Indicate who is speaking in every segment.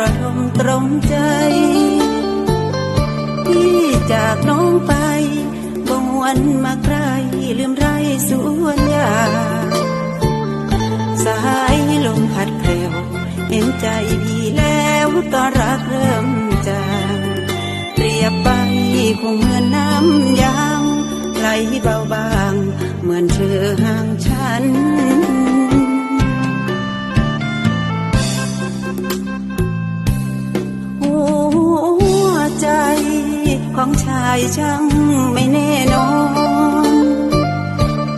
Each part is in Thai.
Speaker 1: ระทมตรงใจ พี่จากน้องไปบ่หวนมาใครลืมไรสวนยาสายลมพัดแกลวเห็นใจพี่แล้วก็รักเริ่มจางเปรียบไปคงเหมือนน้ำยางไหลเบา องชายช่างไม่แน่นอน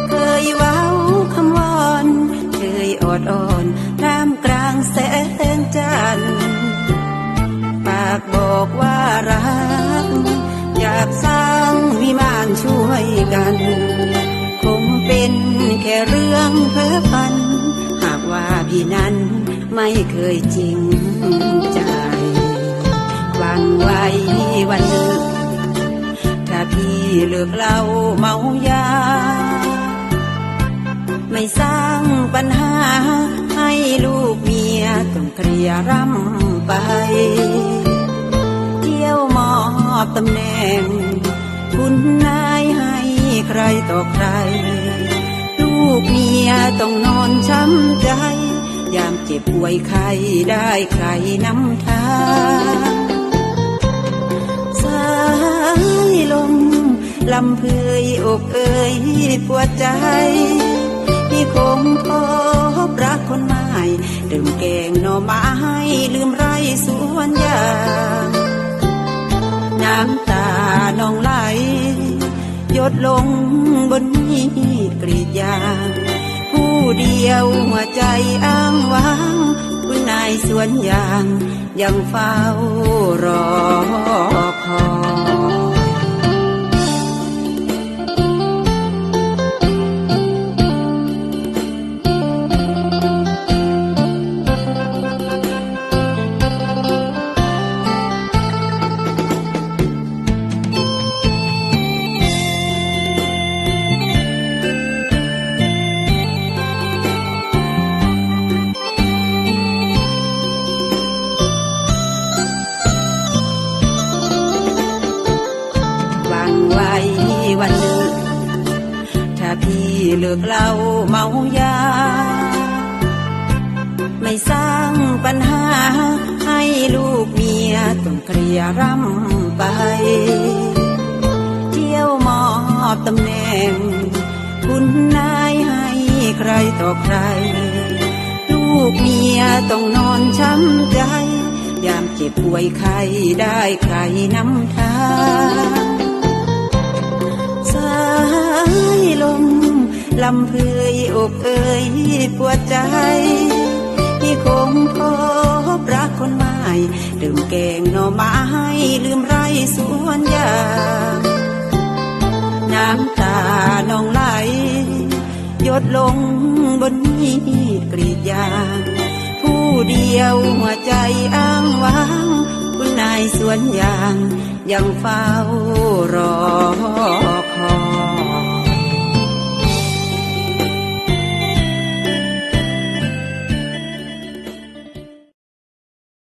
Speaker 1: เคยเว้าคำวอน เคยอดอ่อนท่ามกลางแสงจันทร์ปากบอกว่ารัก อยากสร้างวิมานช่วยกัน คงเป็นแค่เรื่องเพ้อฝัน หากว่าพี่นั้นไม่เคยจริงใจหวันไหววันหนึ่ง ถ้าพี่เลิกเหล้าเมายา ไม่สร้างปัญหา ให้ลูกเมียต้องเคลียร์ร่ำไป เที่ยวมอบตำแหน่ง คุณนายให้ใครต่อใคร ลูกเมียต้องนอนช้ำใจ ยามเจ็บป่วยใครได้ใครนำทางายลมลำเพยอกเอ่ยปวดใจพี่คงพบรักคนใหม่ดื่มแกงหน่อไม้ลืมไรสวนยางน้ำตาน้องไหลหยดลงบนมีดกรีดยาง ผู้เดียวหัวใจอ้างว้าง นายสวนยางยังเฝ้ารอคอย เลิกเหล้าเมายา ไม่สร้างปัญหา ให้ลูกเมียต้องเคลียร์ร่ำไป เที่ยวมอบตำแหน่ง คุณนายให้ใครต่อใคร ลูกเมียต้องนอนช้ำใจ ยามเจ็บป่วยใครได้ใครนำทางสาย ลำเพยอกเอ่ยปวดใจที่คงพบรักคนใหม่ดื่มแกงหน่อไม้ลืมไรสวนยางน้ำตาน้องไหลหยดลงบนมีดกรีดยางผู้เดียวหัวใจอ้างว้างคุณนายสวนยางยังเฝ้ารอคอย